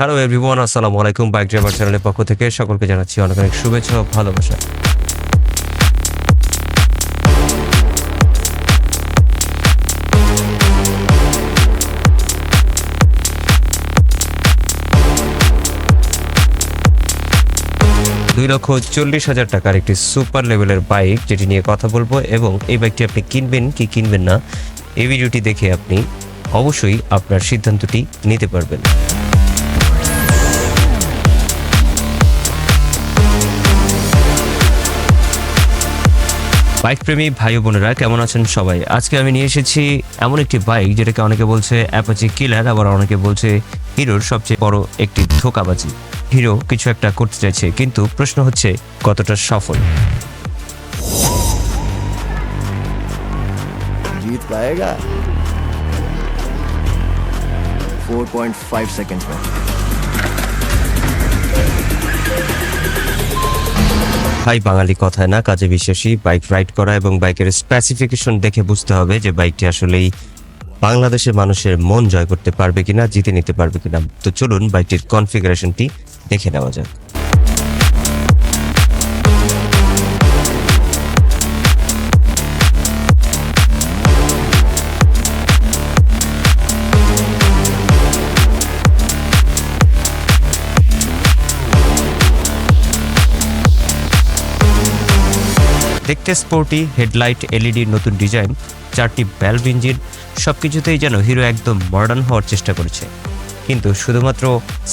Hello everyone আসসালামু আলাইকুম bike driver চ্যানেলের পক্ষ থেকে সকলকে জানাচ্ছি অনেক অনেক শুভেচ্ছা ভালোবাসা। দুই লক্ষ চল্লিশ হাজার টাকার একটি সুপার লেভেলের বাইক যেটি নিয়ে কথা বলব এবং এই বাইকটি আপনি কিনবেন কি কিনবেন না, এই ভিডিওটি দেখে আপনি অবশ্যই আপনার সিদ্ধান্তটি নিতে পারবেন। বাইক প্রেমী ভাই ও বোনেরা কেমন আছেন সবাই আজকে আমি নিয়ে এসেছি এমন একটি বাইক যেটাকে অনেকে বলছে অ্যাপাচি কিলার আবার অনেকে বলছে হিরোর সবচেয়ে বড় একটি ধোকাবাজি হিরো কিছু একটা করতে চাইছে কিন্তু প্রশ্ন হচ্ছে কতটা সফল जीत पाएगा 4.5 सेकंड्स में ভাই বাঙালি কথায় না, কাজে বিশ্বাসী, বাইক রাইড করা এবং বাইকের স্পেসিফিকেশন দেখে বুঝতে হবে যে বাইকটি আসলেই বাংলাদেশের মানুষের মন জয় করতে পারবে কিনা, জিতে নিতে পারবে কিনা। তো চলুন বাইকটির কনফিগারেশনটি দেখে নেওয়া যাক। দেখতে স্পোর্টি হেডলাইট এলইডি নতুন ডিজাইন চারটি ভ্যালভ ইঞ্জিন সব কিছুতেই যেন হিরো একদম মডার্ন হওয়ার চেষ্টা করেছে। কিন্তু শুধুমাত্র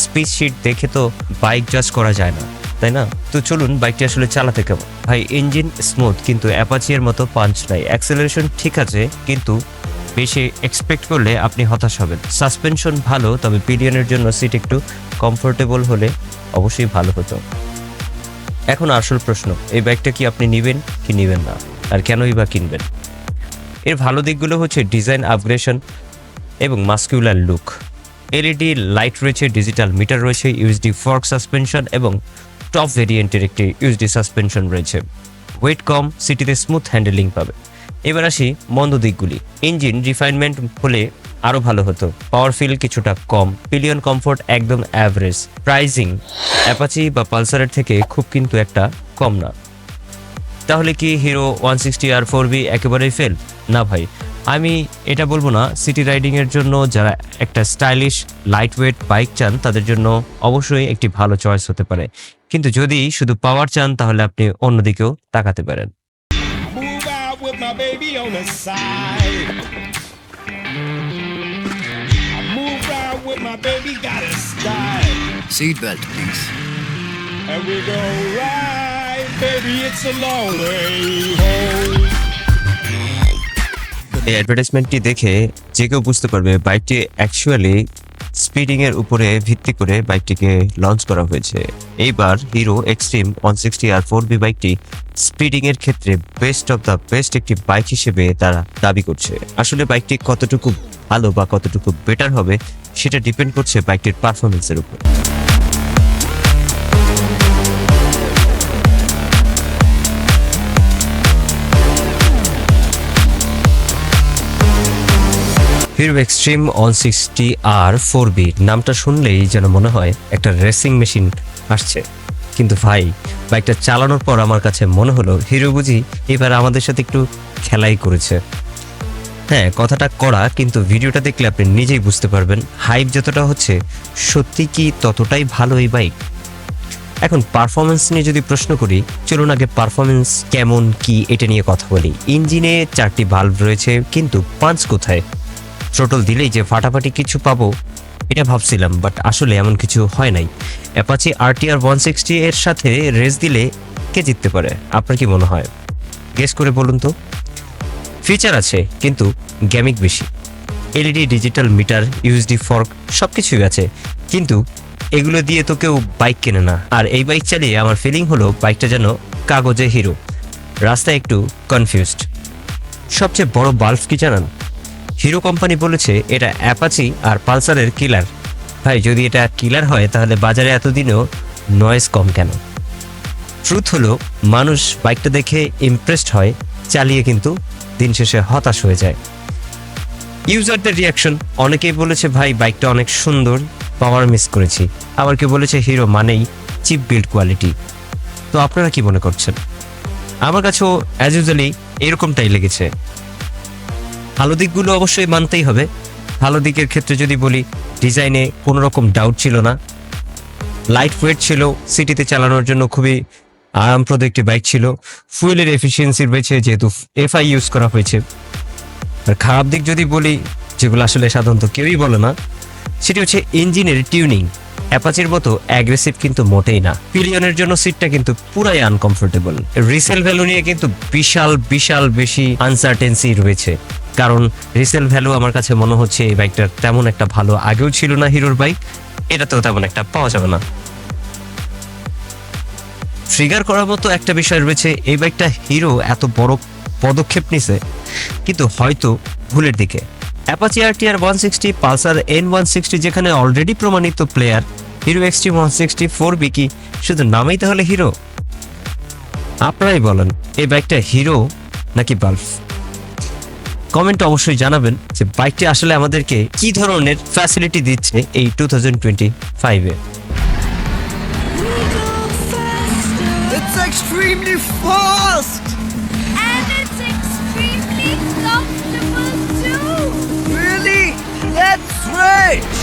স্পিড শিট দেখে তো বাইক জাজ করা যায় না, তাই না? তো চলুন বাইকটি আসলে চালাতে কেমন? ভাই ইঞ্জিন স্মুথ কিন্তু অ্যাপাচির মতো পাঞ্চ নাই। অ্যাক্সেলারেশন ঠিক আছে, কিন্তু বেশি এক্সপেক্ট করলে আপনি হতাশ হবেন। সাসপেনশন ভালো, তবে পিলিয়নের জন্য সিট একটু কমফোর্টেবল হলে অবশ্যই ভালো হতো। এখন আসল প্রশ্ন, এই ব্যাগটা কি আপনি নেবেন কি নেবেন না? আর কেনই বা কিনবেন? এর ভালো দিকগুলো হচ্ছে ডিজাইন আপগ্রেশন এবং মাস্কিউলার লুক এলইডি লাইট রয়েছে ডিজিটাল মিটার রয়েছে ইউএসডি ফর্ক সাসপেনশন এবং টপ ভেরিয়েন্টের একটি ইউএসডি সাসপেনশন রয়েছে। ওয়েট কম সিটিতে স্মুথ হ্যান্ডেলিং পাবে। এবার আসি মন্দ দিকগুলি। ইঞ্জিন রিফাইনমেন্ট হলে আরও ভালো হতো। পাওয়ার ফিল কিছুটা কম। পিলিয়ন কমফোর্ট একদম অ্যাভারেজ প্রাইজিং অ্যাপাচি বা পালসারের থেকে খুব কিন্তু একটা কম না। তাহলে কি Hero one sixty R four V একেবারেই ফেল না ভাই। আমি এটা বলব না সিটি রাইডিংয়ের জন্য যারা একটা স্টাইলিশ লাইট ওয়েট বাইক চান, তাদের জন্য অবশ্যই একটি ভালো চয়েস হতে পারে। কিন্তু যদি শুধু পাওয়ার চান, তাহলে আপনি অন্যদিকেও তাকাতে পারেন। my baby got a style. Seatbelt, please. And we go right, baby, it's a long way home. এই অ্যাডভার্টাইজমেন্টটি দেখে যে কেউ বুঝতে পারবে বাইকটি অ্যাকচুয়ালি স্পিডিং এর উপরে ভিত্তি করে বাইকটিকে লঞ্চ করা হয়েছে। এইবার Hero Xtreme one sixty R four V বাইকটি স্পিডিং এর ক্ষেত্রে বেস্ট অফ দ্য বেস্ট একটি বাইক হিসেবে তারা দাবি করছে। আসলে বাইকটি কতটুকু ভালো বা কতটুকু বেটার হবে, সেটা ডিপেন্ড করছে বাইকটির পারফরমেন্সের উপর। Hero Xtreme one sixty R four V নামটা শুনলেই যেন মনে হয় একটা রেসিং মেশিন আসছে। কিন্তু ভাই বাইকটা চালানোর পর আমার কাছে মনে হলো, হিরো বুঝি এবার আমাদের সাথে একটু খেলাই করেছে। হ্যাঁ কথাটা করা কিন্তু ভিডিওটা দেখলে আপনি নিজেই বুঝতে পারবেন হাইপ যতটা হচ্ছে, সত্যি কি ততটাই ভালো এই বাইক এখন পারফরমেন্স নিয়ে যদি প্রশ্ন করি, চলুন আগে পারফরমেন্স কেমন, কি, এটা নিয়ে কথা বলি। ইঞ্জিনে চারটি ভালভ রয়েছে, কিন্তু পাঁচ কোথায়? থ্রোটল দিলেই যে ফাটাফাটি কিছু পাবো, এটা ভাবছিলাম বাট আসলে এমন কিছু হয় নাই। অ্যাপাচি আরটিআর ওয়ান সিক্সটি এর সাথে রেস দিলে কে জিততে পারে? আপনার কি মনে হয়? গেস করে বলুন তো। ফিচার আছে, কিন্তু গ্যামিক বেশি। LED digital meter USD fork সব কিছুই আছে। কিন্তু এগুলো দিয়ে তো কেউ বাইক কেনে না। আর এই বাইক চালিয়ে আমার ফিলিং হলো বাইকটা যেন কাগজে হিরো। রাস্তায় একটু কনফিউজড সবচেয়ে বড় বাল্ব কি জানান? হিরো কোম্পানি বলেছে এটা অ্যাপাচি আর পালসারের কিলার। ভাই, যদি এটা কিলার হয়, তাহলে বাজারে এতদিনেও নয়েজ কম কেন? ট্রুথ হলো, মানুষ বাইকটা দেখে ইমপ্রেসড হয়, চালিয়ে কিন্তু দিন শেষে হতাশ হয়ে যায়। ইউজারদের রিয়াকশন অনেকেই বলেছে, ভাই বাইকটা অনেক সুন্দর পাওয়ার মিস করেছি। আবার কেউ বলেছে, হিরো মানেই চিপ বিল্ড কোয়ালিটি তো আপনারা কি মনে করছেন? আমার কাছেও অ্যাজ ইউজুয়ালি এরকমটাই লেগেছে। ভালো দিকগুলো অবশ্যই মানতেই হবে। ভালো দিকের ক্ষেত্রে যদি বলি, ডিজাইনে কোনো রকম ডাউট ছিল না। লাইট ওয়েট ছিল, সিটিতে চালানোর জন্য খুবই আরামপ্রদ একটি বাইক ছিল। ফুয়েলের এফিসিয়েন্সি রয়েছে যেহেতু এফআই ইউজ করা হয়েছে। আর খারাপ দিক যদি বলি, যেগুলো আসলে সাধারণত কেউই বলে না, সেটি হচ্ছে ইঞ্জিনের টিউনিং অ্যাপাচির মতো অ্যাগ্রেসিভ কিন্তু মোটেই না। পিলিয়নের জন্য সিটটা কিন্তু পুরাই আনকমফোর্টেবল রিসেল ভ্যালু নিয়ে কিন্তু বিশাল বিশাল বেশি আনসার্টেন্সি রয়েছে। কারণ রিসেল ভ্যালু আমার কাছে মনে হচ্ছে এই বাইকটার তেমন একটা ভালো। আগেও ছিল না হিরোর বাইক এটা তো তেমন একটা পাওয়া যাবে না। ট্রিগার করার মতো একটা বিষয় রয়েছে, এই বাইকটা হিরো এত বড় পদক্ষেপ নিছে, কিন্তু হয়তো ভুলের দিকে। Apache RTR one sixty Pulsar N one sixty যেখানে অলরেডি প্রমাণিত player Hero XT one sixty four বিকি শুধু নামেই তাহলে হিরো আপনারাই বলেন, এই বাইকটা হিরো নাকি বাল্ব কমেন্ট অবশ্যই জানাবেন যে বাইকটি আসলে আমাদেরকে কি ধরনের ফ্যাসিলিটি দিচ্ছে এই টু থাউজেন্ড টোয়েন্টি ফাইভে extremely fast! And it's extremely comfortable too. Really? That's right!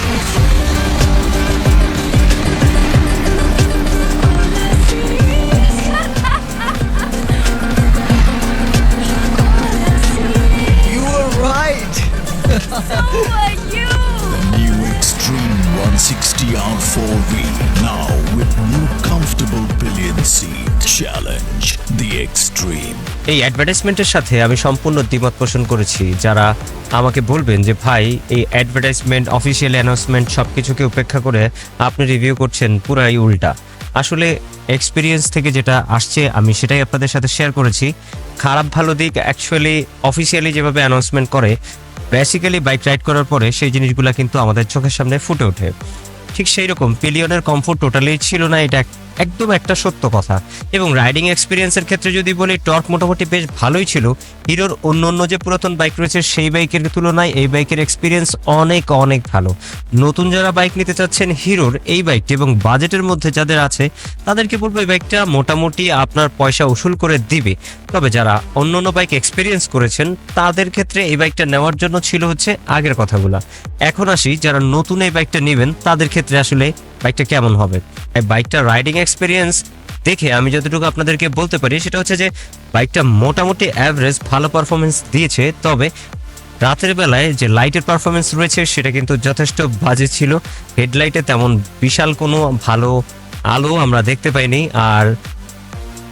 You. New Extreme 160 R4V now with new comfortable pillion seat. Challenge, the Extreme. এই অ্যাডভার্টাইজমেন্টের সাথে আমি সম্পূর্ণ দ্বিমত পোষণ করেছি যারা আমাকে বলবেন যে, ভাই, এই অ্যাডভার্টাইজমেন্ট অফিসিয়াল অ্যানাউন্সমেন্ট সব কিছুকে উপেক্ষা করে আপনি রিভিউ করছেন, পুরাই উল্টা আসলে এক্সপিরিয়েন্স থেকে যেটা আসছে, আমি সেটাই আপনাদের সাথে শেয়ার করেছি খারাপ ভালো দিক অ্যাকচুয়ালি অফিসিয়ালি যেভাবে অ্যানাউন্সমেন্ট করে বেসিক্যালি বাইক রাইড করার পরে সেই জিনিসগুলো কিন্তু আমাদের চোখের সামনে ফুটে ওঠে। ঠিক সেই রকম পিলিয়নের কমফোর্ট টোটালি ছিল না, এটা একদম একটা সত্য কথা। এবং রাইডিং এক্সপিরিয়েন্সের ক্ষেত্রে যদি বলি টর্ক মোটামুটি বেশ ভালোই ছিল। হিরোর অন্য অন্য যে পুরাতন বাইক রয়েছে, সেই বাইকের তুলনায় এই বাইকের এক্সপিরিয়েন্স অনেক অনেক ভালো। নতুন যারা বাইক নিতে চাচ্ছেন, হিরোর এই বাইকটি এবং বাজেটের মধ্যে যাদের আছে, তাদেরকে বলব এই বাইকটা মোটামুটি আপনার পয়সা উসুল করে দিবে। তবে যারা অন্য অন্য বাইক এক্সপিরিয়েন্স করেছেন, তাদের ক্ষেত্রে এই বাইকটা নেওয়ার জন্য ছিল হচ্ছে আগের কথাগুলা। এখন আসি, যারা নতুন এই বাইকটা নেবেন, তাদের ক্ষেত্রে আসলে বাইকটা কেমন হবে? বাইকটা রাইডিং এক্সপিরিয়েন্স দেখে আমি যতটুকু আপনাদেরকে বলতে পারি, সেটা হচ্ছে যে বাইকটা মোটামুটি অ্যাভারেজ ভালো পারফরমেন্স দিয়েছে। তবে রাতের বেলায় যে লাইটের পারফরমেন্স রয়েছে, সেটা কিন্তু যথেষ্ট বাজে ছিল। হেডলাইটে তেমন বিশাল কোনো ভালো আলো আমরা দেখতে পাইনি। আর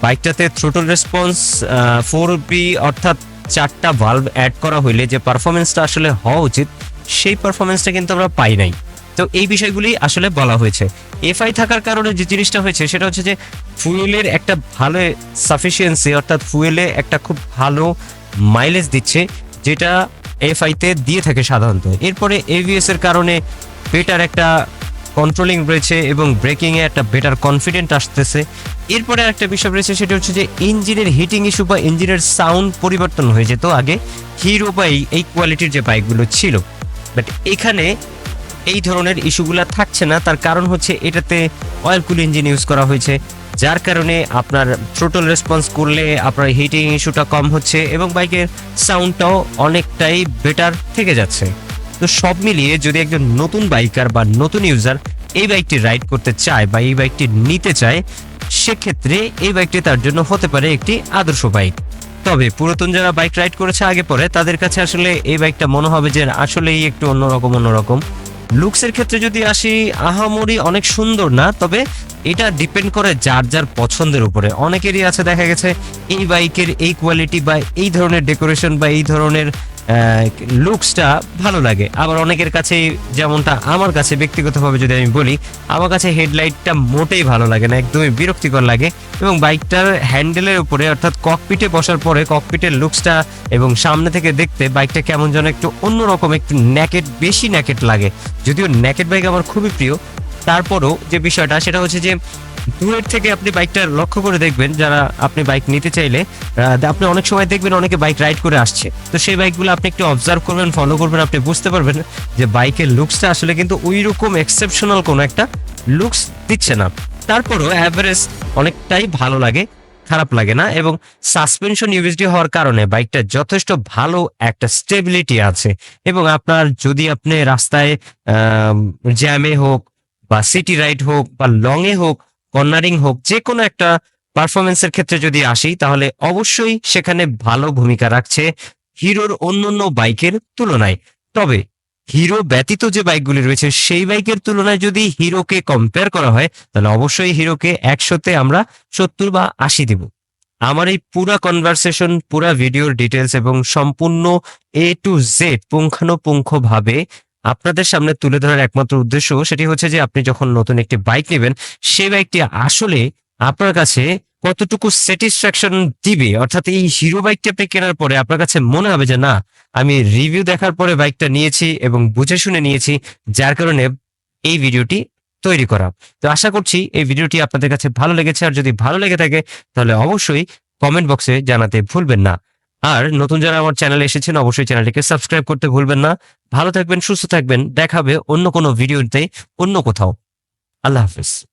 বাইকটাতে থ্রোটল রেসপন্স ফোর বি অর্থাৎ চারটা ভালভ অ্যাড করা হইলে যে পারফরমেন্সটা আসলে হওয়া উচিত, সেই পারফরমেন্সটা কিন্তু আমরা পাই নাই। তো এই বিষয়গুলি আসলে বলা হয়েছে। এফআই থাকার কারণে যে জিনিসটা হয়েছে, সেটা হচ্ছে যে ফুয়েলের একটা ভালো সাফিসিয়েন্সি অর্থাৎ ফুয়েলে একটা খুব ভালো মাইলেজ দিচ্ছে, যেটা এফআইতে দিয়ে থাকে সাধারণত। এরপরে এভিএস এর কারণে বেটার একটা কন্ট্রোলিং রয়েছে এবং ব্রেকিং এ একটা বেটার কনফিডেন্ট আসতেছে। এরপরে একটা বিষয় রয়েছে, সেটা হচ্ছে যে ইঞ্জিনের হিটিং ইস্যু বা ইঞ্জিনের সাউন্ড পরিবর্তন হয়ে যেত আগে হিরো বা এই কোয়ালিটির যে বাইকগুলো ছিল বাট এখানে এই ধরনের ইস্যুগুলো থাকছে না। তার কারণ হচ্ছে এটাতে অয়েল কুল ইঞ্জিন ইউজ করা হয়েছে, যার কারণে আপনার থ্রোটল রেসপন্স করলে আপনার হিটিং ইস্যুটা কম হচ্ছে এবং বাইকের সাউন্ডটাও অনেকটাই বেটার থেকে যাচ্ছে। তো সব মিলিয়ে যদি একজন নতুন বাইকার বা নতুন ইউজার এই বাইকটি রাইড করতে চায় বা এই বাইকটি নিতে চায়, সেক্ষেত্রে এই বাইকটি তার জন্য হতে পারে একটি আদর্শ বাইক তবে পুরাতন যারা বাইক রাইড করেছে, আগে পরে, তাদের কাছে আসলে এই বাইকটা মনে হবে যে আসলেই একটু অন্যরকম অন্যরকম। লুকসের ক্ষেত্রে যদি আসি, আহামরি অনেক সুন্দর না, তবে এটা ডিপেন্ড করে যার যার পছন্দের উপরে। অনেকেরই আছে, দেখা গেছে, এই বাইকের এই কোয়ালিটি বা এই ধরনের ডেকোরেশন বা এই ধরনের লুকসটা ভালো লাগে। আবার অনেকের কাছে যেমনটা আমার কাছে ব্যক্তিগতভাবে যদি আমি বলি, আমার কাছে হেডলাইটটা মোটেই ভালো লাগে না, একদমই বিরক্তিকর লাগে এবং বাইকটার হ্যান্ডেলের উপরে অর্থাৎ ককপিটে বসার পরে ককপিটের লুকসটা এবং সামনে থেকে দেখতে বাইকটা কেমন যেন একটু অন্যরকম, একটু ন্যাকেট বেশি ন্যাকেট লাগে। যদিও ন্যাকেট বাইক আমার খুবই প্রিয় তারপরও যে বিষয়টা, সেটা হচ্ছে যে দূরের থেকে আপনি বাইকটা লক্ষ্য করে দেখবেন, যারা আপনি বাইক নিতে চাইলে আপনি অনেক সময় দেখবেন অনেকে বাইক রাইড করে আসছে। তো সেই বাইকগুলো আপনি একটু অবজার্ভ করবেন ফলো করবেন, আপনি বুঝতে পারবেন যে বাইকের লুকসটা আসলে কিন্তু ওই রকম এক্সেপশনাল কোনো একটা লুকস দিচ্ছে না। তারপরও অ্যাভারেজ অনেকটাই ভালো লাগে, খারাপ লাগে না এবং সাসপেনশন ইউএসডি হওয়ার কারণে বাইকটা যথেষ্ট ভালো একটা স্টেবিলিটি আছে। এবং আপনার যদি আপনি রাস্তায় জ্যামে হোক বা সিটি রাইড হোক বা লং এ হোক কর্নারিং হোক যে কোনো একটা পারফরমেন্সের ক্ষেত্রে যদি আসি, তাহলে অবশ্যই সেখানে ভালো ভূমিকা রাখছে হিরোর অন্যান্য বাইকের তুলনায়। তবে হিরো ব্যতীত যে বাইকগুলি রয়েছে, সেই বাইকের তুলনায় যদি হিরোকে কম্পেয়ার করা হয়, তাহলে অবশ্যই হিরোকে একশোতে আমরা সত্তর বা আশি দিব। আমার এই পুরা কনভারসেশন পুরা ভিডিওর ডিটেলস এবং সম্পূর্ণ এ টু জেড পুঙ্খানুপুঙ্খ ভাবে আপনাদের সামনে তুলে ধরার একমাত্র উদ্দেশ্য সেটি হচ্ছে যে আপনি যখন নতুন একটি বাইক নেবেন, সেই বাইকটি আসলে আপনার কাছে কতটুকু স্যাটিসফ্যাকশন দিবে? অর্থাৎ এই হিরো বাইকটি আপনি কেনার পরে আপনার কাছে মনে হবে যে, না, আমি রিভিউ দেখার পরে বাইকটা নিয়েছি এবং বুঝে শুনে নিয়েছি, যার কারণে এই ভিডিওটি তৈরি করা। তো আশা করছি এই ভিডিওটি আপনাদের কাছে ভালো লেগেছে। আর যদি ভালো লেগে থাকে, তাহলে অবশ্যই কমেন্ট বক্সে জানাতে ভুলবেন না। আর নতুন যারা আমার চ্যানেলে এসেছেন, অবশ্যই চ্যানেলটিকে সাবস্ক্রাইব করতে ভুলবেন না। ভালো থাকবেন, সুস্থ থাকবেন। দেখাবে অন্য কোনো ভিডিওতে অন্য কোথাও। আল্লাহ হাফিজ।